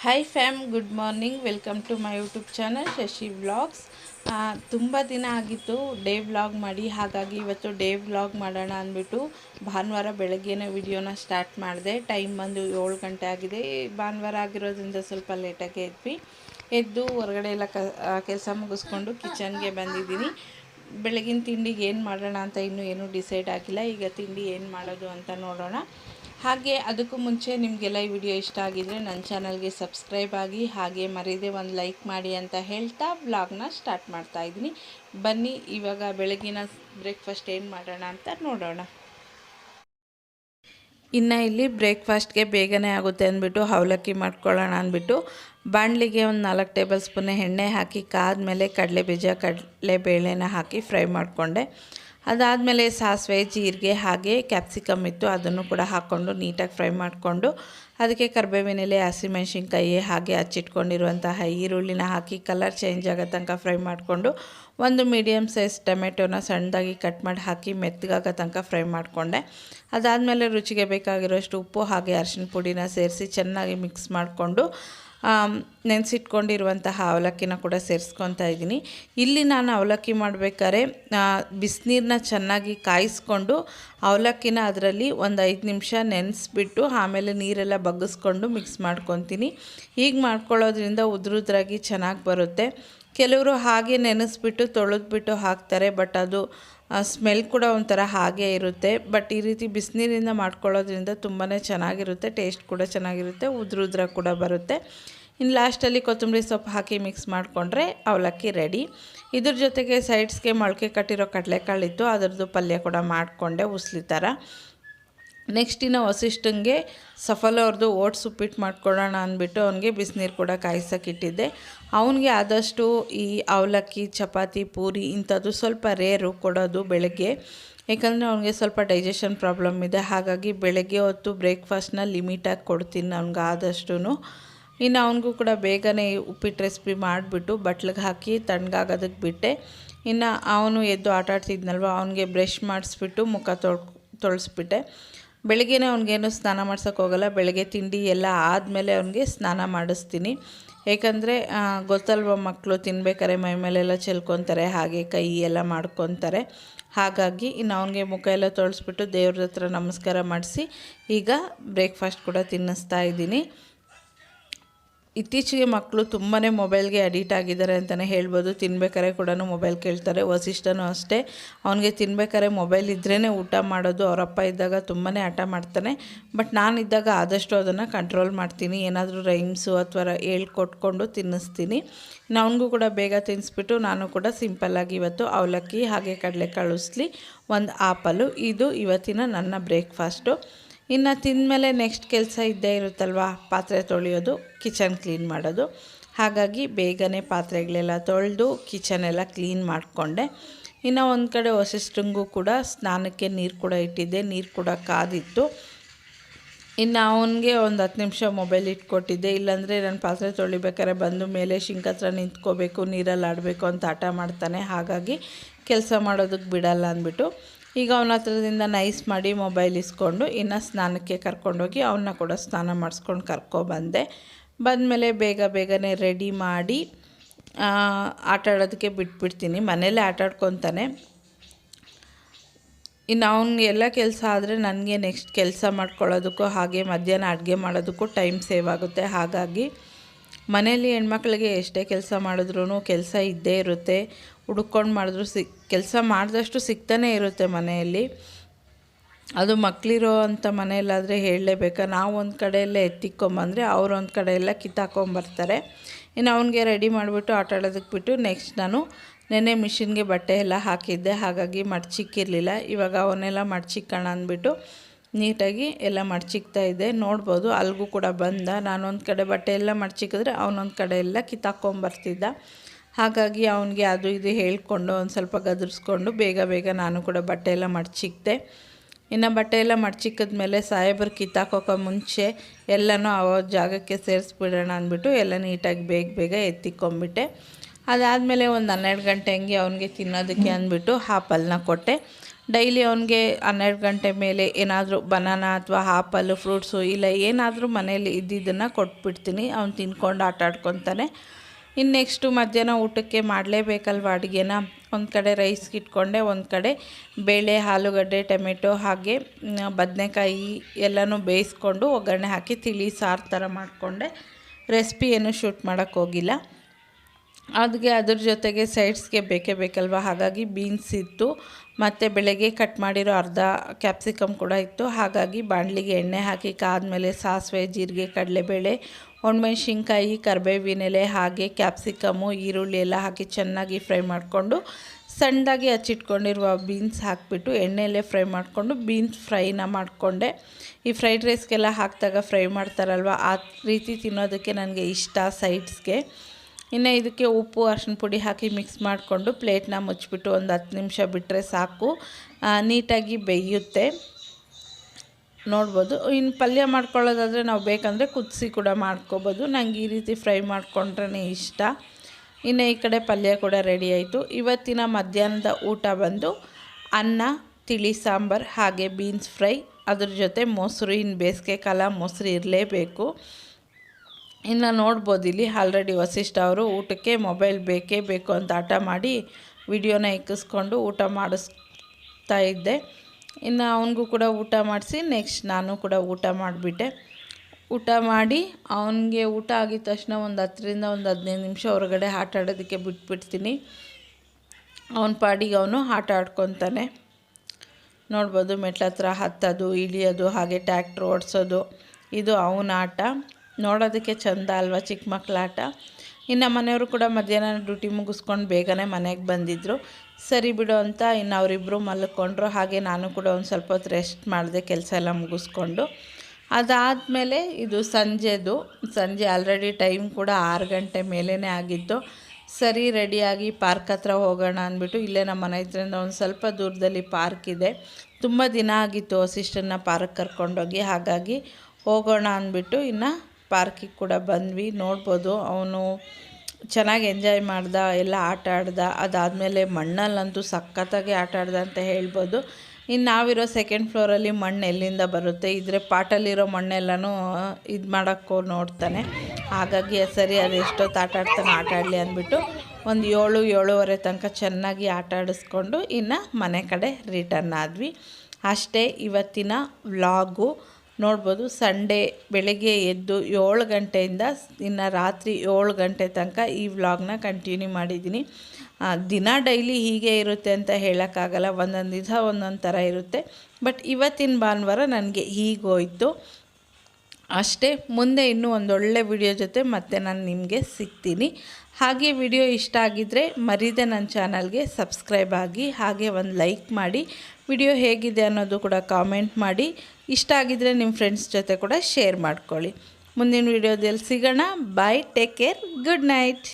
Hi fam good morning welcome to my YouTube channel Shashi vlogs ತುಂಬ ದಿನ ಆಗಿತ್ತು day vlog ಮಾಡಿ, ಹಾಗಾಗಿ ಇವತ್ತು ಡೇ ವ್ಲಾಗ್ ಮಾಡೋಣ ಅಂದ್ಬಿಟ್ಟು ಭಾನುವಾರ ಬೆಳಗ್ಗೆನೇ ವಿಡಿಯೋನ ಸ್ಟಾರ್ಟ್ ಮಾಡಿದೆ. ಟೈಮ್ ಬಂದು ಏಳು ಗಂಟೆ ಆಗಿದೆ. ಭಾನುವಾರ ಆಗಿರೋದ್ರಿಂದ ಸ್ವಲ್ಪ ಲೇಟಾಗಿ ಎದ್ವಿ. ಎದ್ದು ಹೊರಗಡೆ ಎಲ್ಲ ಕೆಲಸ ಮುಗಿಸ್ಕೊಂಡು ಕಿಚನ್ಗೆ ಬಂದಿದ್ದೀನಿ. ಬೆಳಗಿನ ತಿಂಡಿಗೆ ಏನು ಮಾಡೋಣ ಅಂತ ಇನ್ನೂ ಏನೂ ಡಿಸೈಡ್ ಆಗಿಲ್ಲ. ಈಗ ತಿಂಡಿ ಏನು ಮಾಡೋದು ಅಂತ ನೋಡೋಣ. ಹಾಗೆ ಅದಕ್ಕೂ ಮುಂಚೆ ನಿಮಗೆಲ್ಲ ಈ ವಿಡಿಯೋ ಇಷ್ಟ ಆಗಿದರೆ ನನ್ನ ಚಾನಲ್ಗೆ ಸಬ್ಸ್ಕ್ರೈಬ್ ಆಗಿ ಹಾಗೆ ಮರೀದೆ ಒಂದು ಲೈಕ್ ಮಾಡಿ ಅಂತ ಹೇಳ್ತಾ ವ್ಲಾಗ್ನ ಸ್ಟಾರ್ಟ್ ಮಾಡ್ತಾ ಇದ್ದೀನಿ. ಬನ್ನಿ, ಇವಾಗ ಬೆಳಗಿನ ಬ್ರೇಕ್ಫಾಸ್ಟ್ ಏನು ಮಾಡೋಣ ಅಂತ ನೋಡೋಣ. ಇನ್ನು ಇಲ್ಲಿ ಬ್ರೇಕ್ಫಾಸ್ಟ್ಗೆ ಬೇಗನೆ ಆಗುತ್ತೆ ಅಂದ್ಬಿಟ್ಟು ಅವಲಕ್ಕಿ ಮಾಡ್ಕೊಳ್ಳೋಣ ಅಂದ್ಬಿಟ್ಟು ಬಾಣಲಿಗೆ ಒಂದು ನಾಲ್ಕು ಟೇಬಲ್ ಸ್ಪೂನ್ ಎಣ್ಣೆ ಹಾಕಿ ಕಾದ್ಮೇಲೆ ಕಡಲೆ ಬೀಜ ಕಡಲೆ ಬೇಳೆನ ಹಾಕಿ ಫ್ರೈ ಮಾಡಿಕೊಂಡೆ. ಅದಾದಮೇಲೆ ಸಾಸಿವೆ, ಜೀರಿಗೆ ಹಾಗೆ ಕ್ಯಾಪ್ಸಿಕಮ್ ಇತ್ತು ಅದನ್ನು ಕೂಡ ಹಾಕ್ಕೊಂಡು ನೀಟಾಗಿ ಫ್ರೈ ಮಾಡಿಕೊಂಡು ಅದಕ್ಕೆ ಕರಿಬೇವಿನೆಲೆ ಹಸಿಮೆಣ್ಸಿನ್ಕಾಯಿ ಹಾಗೆ ಹಚ್ಚಿಟ್ಕೊಂಡಿರುವಂತಹ ಈರುಳ್ಳಿನ ಹಾಕಿ ಕಲರ್ ಚೇಂಜ್ ಆಗೋ ತನಕ ಫ್ರೈ ಮಾಡಿಕೊಂಡು ಒಂದು ಮೀಡಿಯಮ್ ಸೈಜ್ ಟೊಮೆಟೊನ ಸಣ್ಣದಾಗಿ ಕಟ್ ಮಾಡಿ ಹಾಕಿ ಮೆತ್ತಗಾಗೋ ತನಕ ಫ್ರೈ ಮಾಡಿಕೊಂಡೆ. ಅದಾದಮೇಲೆ ರುಚಿಗೆ ಬೇಕಾಗಿರೋಷ್ಟು ಉಪ್ಪು ಹಾಗೆ ಅರಿಶಿನ ಪುಡಿನ ಸೇರಿಸಿ ಚೆನ್ನಾಗಿ ಮಿಕ್ಸ್ ಮಾಡಿಕೊಂಡು ನೆನೆಸಿಟ್ಕೊಂಡಿರುವಂತಹ ಅವಲಕ್ಕಿನ ಕೂಡ ಸೇರಿಸ್ಕೊತಾ ಇದ್ದೀನಿ. ಇಲ್ಲಿ ನಾನು ಅವಲಕ್ಕಿ ಮಾಡಬೇಕಾದ್ರೆ ಬಿಸಿನೀರನ್ನ ಚೆನ್ನಾಗಿ ಕಾಯಿಸ್ಕೊಂಡು ಅವಲಕ್ಕಿನ ಅದರಲ್ಲಿ ಒಂದು ಐದು ನಿಮಿಷ ನೆನೆಸ್ಬಿಟ್ಟು ಆಮೇಲೆ ನೀರೆಲ್ಲ ಬಗ್ಗಿಸ್ಕೊಂಡು ಮಿಕ್ಸ್ ಮಾಡ್ಕೊತೀನಿ. ಹೀಗೆ ಮಾಡ್ಕೊಳ್ಳೋದ್ರಿಂದ ಉದ್ರುದ್ರಾಗಿ ಚೆನ್ನಾಗಿ ಬರುತ್ತೆ. ಕೆಲವರು ಹಾಗೆ ನೆನೆಸ್ಬಿಟ್ಟು ತೊಳೆದ್ಬಿಟ್ಟು ಹಾಕ್ತಾರೆ, ಬಟ್ ಅದು ಸ್ಮೆಲ್ ಕೂಡ ಒಂಥರ ಹಾಗೆ ಇರುತ್ತೆ. ಬಟ್ ಈ ರೀತಿ ಬಿಸಿನೀರಿಂದ ಮಾಡ್ಕೊಳ್ಳೋದ್ರಿಂದ ತುಂಬಾ ಚೆನ್ನಾಗಿರುತ್ತೆ. ಟೇಸ್ಟ್ ಕೂಡ ಚೆನ್ನಾಗಿರುತ್ತೆ. ಉದ್ರುದ್ರ ಕೂಡ ಬರುತ್ತೆ. ಇನ್ನು ಲಾಸ್ಟಲ್ಲಿ ಕೊತ್ತಂಬರಿ ಸೊಪ್ಪು ಹಾಕಿ ಮಿಕ್ಸ್ ಮಾಡಿಕೊಂಡ್ರೆ ಅವಲಕ್ಕಿ ರೆಡಿ ಇದ್ರ ಜೊತೆಗೆ ಸೈಡ್ಸ್ಗೆ ಮೊಳಕೆ ಕಟ್ಟಿರೋ ಕಡಲೆಕಾಳಿತ್ತು ಅದರದ್ದು ಪಲ್ಯ ಕೂಡ ಮಾಡಿಕೊಂಡೆ, ಉಸ್ಲಿ ಥರ ನೆಕ್ಸ್ಟ್ ಇನ್ನು ವಸಿಷ್ಠಂಗೆ ಸಫಲ ಅವ್ರದ್ದು ಓಟ್ಸ್ ಉಪ್ಪಿಟ್ಟು ಮಾಡ್ಕೊಡೋಣ ಅಂದ್ಬಿಟ್ಟು ಅವನಿಗೆ ಬಿಸಿನೀರು ಕೂಡ ಕಾಯಿಸೋಕ್ಕಿಟ್ಟಿದ್ದೆ ಅವನಿಗೆ ಆದಷ್ಟು ಈ ಅವಲಕ್ಕಿ, ಚಪಾತಿ, ಪೂರಿ ಇಂಥದ್ದು ಸ್ವಲ್ಪ ರೇರು ಕೊಡೋದು ಬೆಳಗ್ಗೆ. ಯಾಕಂದರೆ ಅವನಿಗೆ ಸ್ವಲ್ಪ ಡೈಜೆಷನ್ ಪ್ರಾಬ್ಲಮ್ ಇದೆ. ಹಾಗಾಗಿ ಬೆಳಗ್ಗೆ ಹೊತ್ತು ಬ್ರೇಕ್ಫಾಸ್ಟ್ನ ಲಿಮಿಟಾಗಿ ಕೊಡ್ತೀನಿ ಅವ್ನಿಗೆ ಆದಷ್ಟು ಇನ್ನು ಅವನಿಗೂ ಕೂಡ ಬೇಗನೆ ಉಪ್ಪಿಟ್ಟು ರೆಸಿಪಿ ಮಾಡಿಬಿಟ್ಟು ಬಟ್ಲಿಗೆ ಹಾಕಿ ತಣ್ಣಗಾಗೋದಕ್ಕೆ ಬಿಟ್ಟೆ. ಇನ್ನು ಅವನು ಎದ್ದು ಆಟಾಡ್ತಿದ್ನಲ್ವ, ಅವನಿಗೆ ಬ್ರಷ್ ಮಾಡಿಸ್ಬಿಟ್ಟು ಮುಖ ತೊಳ್, ತೊಳಸ್ಬಿಟ್ಟೆ. ಬೆಳಗ್ಗೆನೇ ಅವ್ನಿಗೇನು ಸ್ನಾನ ಮಾಡ್ಸೋಕೆ ಹೋಗಲ್ಲ, ಬೆಳಗ್ಗೆ ತಿಂಡಿ ಎಲ್ಲ ಆದಮೇಲೆ ಅವನಿಗೆ ಸ್ನಾನ ಮಾಡಿಸ್ತೀನಿ. ಏಕೆಂದರೆ ಗೊತ್ತಲ್ವ ಮಕ್ಕಳು ತಿನ್ಬೇಕಾರೆ ಮೈ ಮೇಲೆಲ್ಲ ಚೆಲ್ಕೊತಾರೆ, ಹಾಗೆ ಕೈ ಎಲ್ಲ ಮಾಡ್ಕೊತಾರೆ. ಹಾಗಾಗಿ ಇನ್ನು ಅವನಿಗೆ ಮುಖ ಎಲ್ಲ ತೊಳೆಸ್ಬಿಟ್ಟು ದೇವ್ರ ಹತ್ರ ನಮಸ್ಕಾರ ಮಾಡಿಸಿ ಈಗ ಬ್ರೇಕ್ಫಾಸ್ಟ್ ಕೂಡ ತಿನ್ನಿಸ್ತಾ ಇದ್ದೀನಿ. ಇತ್ತೀಚೆಗೆ ಮಕ್ಕಳು ತುಂಬಾ ಮೊಬೈಲ್ಗೆ ಅಡಿಟ್ ಆಗಿದ್ದಾರೆ ಅಂತಲೇ ಹೇಳ್ಬೋದು. ತಿನ್ಬೇಕಾರೆ ಕೂಡ ಮೊಬೈಲ್ ಕೇಳ್ತಾರೆ. ವಸಿಷ್ಠನೂ ಅಷ್ಟೇ. ಅವನಿಗೆ ತಿನ್ಬೇಕಾರೆ ಮೊಬೈಲ್ ಇದ್ರೇ ಊಟ ಮಾಡೋದು. ಅವರಪ್ಪ ಇದ್ದಾಗ ತುಂಬಾ ಆಟ ಮಾಡ್ತಾನೆ. ಬಟ್ ನಾನು ಇದ್ದಾಗ ಆದಷ್ಟು ಅದನ್ನು ಕಂಟ್ರೋಲ್ ಮಾಡ್ತೀನಿ. ಏನಾದರೂ ರೈಮ್ಸು ಅಥವಾ ಹೇಳ್ಕೊಟ್ಕೊಂಡು ತಿನ್ನಿಸ್ತೀನಿ. ನನಗೂ ಕೂಡ ಬೇಗ ತಿನ್ನಿಸ್ಬಿಟ್ಟು ನಾನು ಕೂಡ ಸಿಂಪಲ್ಲಾಗಿ ಇವತ್ತು ಅವಲಕ್ಕಿ, ಹಾಗೆ ಕಡಲೆ ಕಳಿಸ್ಲಿ ಒಂದು ಆಪಲು. ಇದು ಇವತ್ತಿನ ನನ್ನ ಬ್ರೇಕ್ಫಾಸ್ಟು. ಇನ್ನು ತಿಂದಮೇಲೆ ನೆಕ್ಸ್ಟ್ ಕೆಲಸ ಇದ್ದೇ ಇರುತ್ತಲ್ವ? ಪಾತ್ರೆ ತೊಳೆಯೋದು ಕಿಚನ್ ಕ್ಲೀನ್ ಮಾಡೋದು. ಹಾಗಾಗಿ ಬೇಗನೆ ಪಾತ್ರೆಗಳೆಲ್ಲ ತೊಳೆದು ಕಿಚನೆಲ್ಲ ಕ್ಲೀನ್ ಮಾಡಿಕೊಂಡೆ. ಇನ್ನು ಒಂದು ಕಡೆ ವಸಿಷ್ಠಂಗೂ ಕೂಡ ಸ್ನಾನಕ್ಕೆ ನೀರು ಕೂಡ ಇಟ್ಟಿದ್ದೆ. ನೀರು ಕೂಡ ಕಾದಿತ್ತು. ಇನ್ನು ಅವನಿಗೆ ಒಂದು ಹತ್ತು ನಿಮಿಷ ಮೊಬೈಲ್ ಇಟ್ಕೊಟ್ಟಿದ್ದೆ. ಇಲ್ಲಾಂದರೆ ನಾನು ಪಾತ್ರೆ ತೊಳಿಬೇಕಾದ್ರೆ ಬಂದು ಮೇಲೆ ಶಿಂಕ ಹತ್ರ ನಿಂತ್ಕೋಬೇಕು, ನೀರಲ್ಲಿ ಆಡಬೇಕು ಅಂತ ಆಟ ಮಾಡ್ತಾನೆ. ಹಾಗಾಗಿ ಕೆಲಸ ಮಾಡೋದಕ್ಕೆ ಬಿಡಲ್ಲ ಅಂದ್ಬಿಟ್ಟು ಈಗ ಅವನ ಹತ್ರದಿಂದ ನೈಸ್ ಮಾಡಿ ಮೊಬೈಲ್ ಇಸ್ಕೊಂಡು ಇನ್ನು ಸ್ನಾನಕ್ಕೆ ಕರ್ಕೊಂಡೋಗಿ ಅವನ್ನ ಕೂಡ ಸ್ನಾನ ಮಾಡಿಸ್ಕೊಂಡು ಕರ್ಕೊಬಂದೆ ಬಂದಮೇಲೆ ಬೇಗ ಬೇಗನೆ ರೆಡಿ ಮಾಡಿ ಆಟ ಆಡೋದಕ್ಕೆ ಬಿಟ್ಬಿಡ್ತೀನಿ. ಮನೇಲೇ ಆಟ ಆಡ್ಕೊತಾನೆ. ಇನ್ನು ಅವ್ನಿಗೆ ಎಲ್ಲ ಕೆಲಸ ಆದರೆ ನನಗೆ ನೆಕ್ಸ್ಟ್ ಕೆಲಸ ಮಾಡ್ಕೊಳ್ಳೋದಕ್ಕೂ ಹಾಗೆ ಮಧ್ಯಾಹ್ನ ಅಡುಗೆ ಮಾಡೋದಕ್ಕೂ ಟೈಮ್ ಸೇವ್ ಆಗುತ್ತೆ. ಹಾಗಾಗಿ ಮನೇಲಿ ಹೆಣ್ಮಕ್ಳಿಗೆ ಎಷ್ಟೇ ಕೆಲಸ ಮಾಡಿದ್ರೂ ಕೆಲಸ ಇದ್ದೇ ಇರುತ್ತೆ. ಹುಡುಕೊಂಡು ಮಾಡಿದ್ರು ಸಿಕ್ ಕೆಲಸ ಮಾಡಿದಷ್ಟು ಸಿಗ್ತಾನೆ ಇರುತ್ತೆ ಮನೆಯಲ್ಲಿ. ಅದು ಮಕ್ಕಳಿರೋ ಅಂಥ ಮನೆಯಲ್ಲಾದರೆ ಹೇಳಲೇಬೇಕಾ? ನಾವು ಒಂದು ಕಡೆಯಲ್ಲೇ ಅವ್ರು ಒಂದು ಕಡೆಯೆಲ್ಲ ಕಿತ್ತಾಕೊಂಬರ್ತಾರೆ. ಇನ್ನು ಅವನಿಗೆ ರೆಡಿ ಮಾಡಿಬಿಟ್ಟು ಆಟ ಆಡೋದಕ್ಕೆ ಬಿಟ್ಟು ನೆಕ್ಸ್ಟ್ ನಾನು ನೆನ್ನೆ ಮಿಷಿನ್ಗೆ ಬಟ್ಟೆ ಎಲ್ಲ ಹಾಕಿದ್ದೆ. ಹಾಗಾಗಿ ಮಡ್ಚಿಕ್ಕಿರಲಿಲ್ಲ. ಇವಾಗ ಅವನ್ನೆಲ್ಲ ಮಡ್ಚಿಕ್ಕೋಣ ಅಂದ್ಬಿಟ್ಟು ನೀಟಾಗಿ ಎಲ್ಲ ಮಡ್ಚಿಕ್ತಾ ಇದ್ದೆ ನೋಡ್ಬೋದು ಅಲ್ಲಿಗೂ ಕೂಡ ಬಂದ. ನಾನೊಂದು ಕಡೆ ಬಟ್ಟೆ ಎಲ್ಲ ಮಡ್ಚಿಕ್ಕಿದ್ರೆ ಅವನೊಂದು ಕಡೆ ಎಲ್ಲ ಕಿತ್ತಾಕೊಂಬರ್ತಿದ್ದ. ಹಾಗಾಗಿ ಅವನಿಗೆ ಅದು ಇದು ಹೇಳಿಕೊಂಡು ಒಂದು ಸ್ವಲ್ಪ ಗದರಿಸ್ಕೊಂಡು ಬೇಗ ಬೇಗ ನಾನು ಕೂಡ ಬಟ್ಟೆ ಎಲ್ಲ ಮಡ್ಚಿಕ್ತೆ. ಇನ್ನು ಬಟ್ಟೆ ಎಲ್ಲ ಮಡ್ಚಿಕ್ಕಿದ್ಮೇಲೆ ಸಾಹೇಬ್ರು ಕಿತ್ತಾಕೋಕೆ ಮುಂಚೆ ಎಲ್ಲನೂ ಆ ಜಾಗಕ್ಕೆ ಸೇರಿಸ್ಬಿಡೋಣ ಅಂದ್ಬಿಟ್ಟು ಎಲ್ಲ ನೀಟಾಗಿ ಬೇಗ ಬೇಗ ಎತ್ತಿಕೊಂಬಿಟ್ಟೆ ಅದಾದಮೇಲೆ ಒಂದು ಹನ್ನೆರಡು ಗಂಟೆ ಹಂಗೆ ಅವನಿಗೆ ತಿನ್ನೋದಕ್ಕೆ ಅಂದ್ಬಿಟ್ಟು ಹಾಪಲ್ನ ಕೊಟ್ಟೆ. ಡೈಲಿ ಅವನಿಗೆ ಹನ್ನೆರಡು ಗಂಟೆ ಮೇಲೆ ಏನಾದರೂ ಬನಾನ ಅಥವಾ ಆಪಲ್, ಫ್ರೂಟ್ಸು, ಇಲ್ಲ ಏನಾದರೂ ಮನೇಲಿ ಇದ್ದಿದ್ದನ್ನು ಕೊಟ್ಬಿಡ್ತೀನಿ. ಅವ್ನು ತಿನ್ಕೊಂಡು ಆಟ ಆಡ್ಕೊತಾನೆ. ಇನ್ನು ನೆಕ್ಸ್ಟು ಮಧ್ಯಾಹ್ನ ಊಟಕ್ಕೆ ಮಾಡಲೇಬೇಕಲ್ವ ಅಡುಗೆನ? ಒಂದು ಕಡೆ ರೈಸ್ಗೆ ಇಟ್ಕೊಂಡೆ, ಒಂದು ಕಡೆ ಬೇಳೆ, ಆಲೂಗಡ್ಡೆ, ಟೊಮೆಟೊ ಹಾಗೆ ಬದನೆಕಾಯಿ ಎಲ್ಲನೂ ಬೇಯಿಸ್ಕೊಂಡು ಒಗ್ಗರಣೆ ಹಾಕಿ ತಿಳಿ ಸಾರು ಥರ ಮಾಡಿಕೊಂಡೆ. ರೆಸಿಪಿ ಏನು ಶೂಟ್ ಮಾಡೋಕ್ಕೆ ಹೋಗಿಲ್ಲ. ಅದಕ್ಕೆ ಅದ್ರ ಜೊತೆಗೆ ಸೈಡ್ಸ್ಗೆ ಬೇಕೇ ಬೇಕಲ್ವ? ಹಾಗಾಗಿ ಬೀನ್ಸ್ ಇತ್ತು. ಮತ್ತು ಬೆಳಗ್ಗೆ ಕಟ್ ಮಾಡಿರೋ ಅರ್ಧ ಕ್ಯಾಪ್ಸಿಕಮ್ ಕೂಡ ಇತ್ತು. ಹಾಗಾಗಿ ಬಾಣಲಿಗೆ ಎಣ್ಣೆ ಹಾಕಿ ಕಾದ್ಮೇಲೆ ಸಾಸಿವೆ, ಜೀರಿಗೆ, ಕಡಲೆಬೇಳೆ ಒಣಮೆಣ್ಸಿನ್ಕಾಯಿ ಕರಿಬೇವಿನೆಲೆ ಹಾಗೆ ಕ್ಯಾಪ್ಸಿಕಮ್ಮು ಈರುಳ್ಳಿ ಎಲ್ಲ ಹಾಕಿ ಚೆನ್ನಾಗಿ ಫ್ರೈ ಮಾಡಿಕೊಂಡು ಸಣ್ಣದಾಗಿ ಹಚ್ಚಿಟ್ಕೊಂಡಿರುವ ಬೀನ್ಸ್ ಹಾಕಿಬಿಟ್ಟು ಎಣ್ಣೆಯಲ್ಲೇ ಫ್ರೈ ಮಾಡಿಕೊಂಡು ಬೀನ್ಸ್ ಫ್ರೈನ ಮಾಡಿಕೊಂಡೆ. ಈ ಫ್ರೈಡ್ ರೈಸ್ಗೆಲ್ಲ ಹಾಕಿದಾಗ ಫ್ರೈ ಮಾಡ್ತಾರಲ್ವ? ಆ ರೀತಿ ತಿನ್ನೋದಕ್ಕೆ ನನಗೆ ಇಷ್ಟ ಸೈಡ್ಸ್ಗೆ. ಇನ್ನು ಇದಕ್ಕೆ ಉಪ್ಪು, ಅರ್ಶಿನ ಪುಡಿ ಹಾಕಿ ಮಿಕ್ಸ್ ಮಾಡಿಕೊಂಡು ಪ್ಲೇಟ್ನ ಮುಚ್ಚಿಬಿಟ್ಟು ಒಂದು ಹತ್ತು ನಿಮಿಷ ಬಿಟ್ಟರೆ ಸಾಕು. ನೀಟಾಗಿ ಬೇಯುತ್ತೆ. ನೋಡ್ಬೋದು. ಇನ್ನು ಪಲ್ಯ ಮಾಡ್ಕೊಳ್ಳೋದಾದರೆ ನಾವು ಬೇಕಂದರೆ ಕುದಿಸಿ ಕೂಡ ಮಾಡ್ಕೋಬೋದು. ನಂಗೆ ಈ ರೀತಿ ಫ್ರೈ ಮಾಡಿಕೊಂಡ್ರೇ ಇಷ್ಟ. ಇನ್ನು ಈ ಕಡೆ ಪಲ್ಯ ಕೂಡ ರೆಡಿ ಆಯಿತು. ಇವತ್ತಿನ ಮಧ್ಯಾಹ್ನದ ಊಟ ಬಂದು ಅನ್ನ, ತಿಳಿ ಸಾಂಬಾರು, ಹಾಗೆ ಬೀನ್ಸ್ ಫ್ರೈ ಅದ್ರ ಜೊತೆ ಮೊಸರು, ಇನ್ನು ಬೇಸಿಗೆ ಕಾಲ ಮೊಸರು ಇರಲೇಬೇಕು. ಇನ್ನು ನೋಡ್ಬೋದು. ಇಲ್ಲಿ ಆಲ್ರೆಡಿ ವಸಿಷ್ಠ ಅವರು ಊಟಕ್ಕೆ ಮೊಬೈಲ್ ಬೇಕೇ ಬೇಕು ಅಂತ ಆಟ ಮಾಡಿ ವಿಡಿಯೋನ ಇಕ್ಕಿಸ್ಕೊಂಡು ಊಟ ಮಾಡಿಸ್ತಾ ಇದ್ದೆ. ಇನ್ನು ಅವನಿಗೂ ಕೂಡ ಊಟ ಮಾಡಿಸಿ ನೆಕ್ಸ್ಟ್ ನಾನು ಕೂಡ ಊಟ ಮಾಡಿಬಿಟ್ಟೆ. ಊಟ ಮಾಡಿ ಅವನಿಗೆ ಊಟ ಆಗಿದ ತಕ್ಷಣ ಒಂದು ಹತ್ತರಿಂದ ಒಂದು ಹದಿನೈದು ನಿಮಿಷ ಹೊರಗಡೆ ಆಟ ಆಡೋದಕ್ಕೆ ಬಿಟ್ಬಿಡ್ತೀನಿ. ಅವನ ಪಾಡಿಗೆ ಅವನು ಆಟ ಆಡ್ಕೊತಾನೆ. ನೋಡ್ಬೋದು ಮೆಟ್ಲ ಹತ್ರ ಹತ್ತೋದು, ಇಳಿಯೋದು, ಹಾಗೆ ಟ್ಯಾಕ್ಟ್ರ್ ಓಡಿಸೋದು. ಇದು ಅವನ ಆಟ. ನೋಡೋದಕ್ಕೆ ಚಂದ ಅಲ್ವಾ ಚಿಕ್ಕ ಮಕ್ಕಳ ಆಟ ಇನ್ನು ಮನೆಯವರು ಕೂಡ ಮಧ್ಯಾಹ್ನ ಡ್ಯೂಟಿ ಮುಗಿಸ್ಕೊಂಡು ಬೇಗನೆ ಮನೆಗೆ ಬಂದಿದ್ದರು ಸರಿ ಬಿಡು ಅಂತ ಇನ್ನು ಅವರಿಬ್ಬರು ಮಲ್ಕೊಂಡ್ರು. ಹಾಗೆ ನಾನು ಕೂಡ ಒಂದು ಸ್ವಲ್ಪ ಹೊತ್ತು ರೆಸ್ಟ್ ಮಾಡಿದೆ, ಕೆಲಸ ಎಲ್ಲ ಮುಗಿಸ್ಕೊಂಡು. ಅದಾದಮೇಲೆ ಇದು ಸಂಜೆದು. ಸಂಜೆ ಆಲ್ರೆಡಿ ಟೈಮ್ ಕೂಡ ಆರು ಗಂಟೆ ಮೇಲೇ ಆಗಿತ್ತು. ಸರಿ ರೆಡಿಯಾಗಿ ಪಾರ್ಕ್ ಹತ್ರ ಹೋಗೋಣ ಅಂದ್ಬಿಟ್ಟು ಇಲ್ಲೇ ನಮ್ಮ ಮನೆ ಹತ್ರದಿಂದ ಒಂದು ಸ್ವಲ್ಪ ದೂರದಲ್ಲಿ ಪಾರ್ಕ್ ಇದೆ. ತುಂಬ ದಿನ ಆಗಿತ್ತು ಅಸಿಸ್ಟನ್ನ ಪಾರ್ಕ್ ಕರ್ಕೊಂಡೋಗಿ. ಹಾಗಾಗಿ ಹೋಗೋಣ ಅಂದ್ಬಿಟ್ಟು ಇನ್ನು ಪಾರ್ಕಿಗೆ ಕೂಡ ಬಂದ್ವಿ, ನೋಡ್ಬೋದು. ಅವನು ಚೆನ್ನಾಗಿ ಎಂಜಾಯ್ ಮಾಡ್ದ, ಎಲ್ಲ ಆಟ ಆಡ್ದ. ಅದಾದಮೇಲೆ ಮಣ್ಣಲ್ಲಂತೂ ಸಖತ್ತಾಗಿ ಆಟ ಆಡ್ದ ಅಂತ ಹೇಳ್ಬೋದು. ಇನ್ನು ನಾವಿರೋ ಸೆಕೆಂಡ್ ಫ್ಲೋರಲ್ಲಿ ಮಣ್ಣು ಎಲ್ಲಿಂದ ಬರುತ್ತೆ, ಇದ್ರೆ ಪಾಟಲ್ಲಿರೋ ಮಣ್ಣೆಲ್ಲನೂ ಇದು ಮಾಡೋಕ್ಕೆ ನೋಡ್ತಾನೆ. ಹಾಗಾಗಿ ಸರಿ, ಅದು ಎಷ್ಟೊತ್ತು ಆಟ ಆಡ್ತಾನೆ ಆಟ ಆಡಲಿ ಅಂದ್ಬಿಟ್ಟು ಒಂದು ಏಳು, ಏಳುವರೆ ತನಕ ಚೆನ್ನಾಗಿ ಆಟ ಆಡಿಸ್ಕೊಂಡು ಇನ್ನು ಮನೆ ಕಡೆ ರಿಟರ್ನ್ ಆದ್ವಿ. ಅಷ್ಟೇ ಇವತ್ತಿನ ವ್ಲಾಗು ನೋಡ್ಬೋದು, ಸಂಡೇ ಬೆಳಗ್ಗೆ ಎದ್ದು ಏಳು ಗಂಟೆಯಿಂದ ಇನ್ನು ರಾತ್ರಿ ಏಳು ಗಂಟೆ ತನಕ ಈ ವ್ಲಾಗ್ನ ಕಂಟಿನ್ಯೂ ಮಾಡಿದ್ದೀನಿ. ದಿನ ಡೈಲಿ ಹೀಗೆ ಇರುತ್ತೆ ಅಂತ ಹೇಳೋಕ್ಕಾಗಲ್ಲ, ಒಂದೊಂದು ದಿವಸ ಒಂದೊಂದು ಥರ ಇರುತ್ತೆ. ಬಟ್ ಇವತ್ತಿನ ಭಾನುವಾರ ನನಗೆ ಹೀಗೋಯಿತು. ಅಷ್ಟೇ, ಮುಂದೆ ಇನ್ನೂ ಒಂದೊಳ್ಳೆ ವಿಡಿಯೋ ಜೊತೆ ಮತ್ತೆ ನಾನು ನಿಮಗೆ ಸಿಗ್ತೀನಿ. ಹಾಗೆ ವಿಡಿಯೋ ಇಷ್ಟ ಆಗಿದ್ದರೆ ಮರೀದೆ ನನ್ನ ಚಾನಲ್ಗೆ ಸಬ್ಸ್ಕ್ರೈಬ್ ಆಗಿ ಹಾಗೆ ಒಂದು ಲೈಕ್ ಮಾಡಿ. ವಿಡಿಯೋ ಹೇಗಿದೆ ಅನ್ನೋದು ಕೂಡ ಕಾಮೆಂಟ್ ಮಾಡಿ. ಇಷ್ಟ ಆಗಿದ್ದರೆ ನಿಮ್ಮ ಫ್ರೆಂಡ್ಸ್ ಜೊತೆ ಕೂಡ ಶೇರ್ ಮಾಡ್ಕೊಳ್ಳಿ. ಮುಂದಿನ ವಿಡಿಯೋದಲ್ಲಿ ಸಿಗೋಣ. Bye take care good night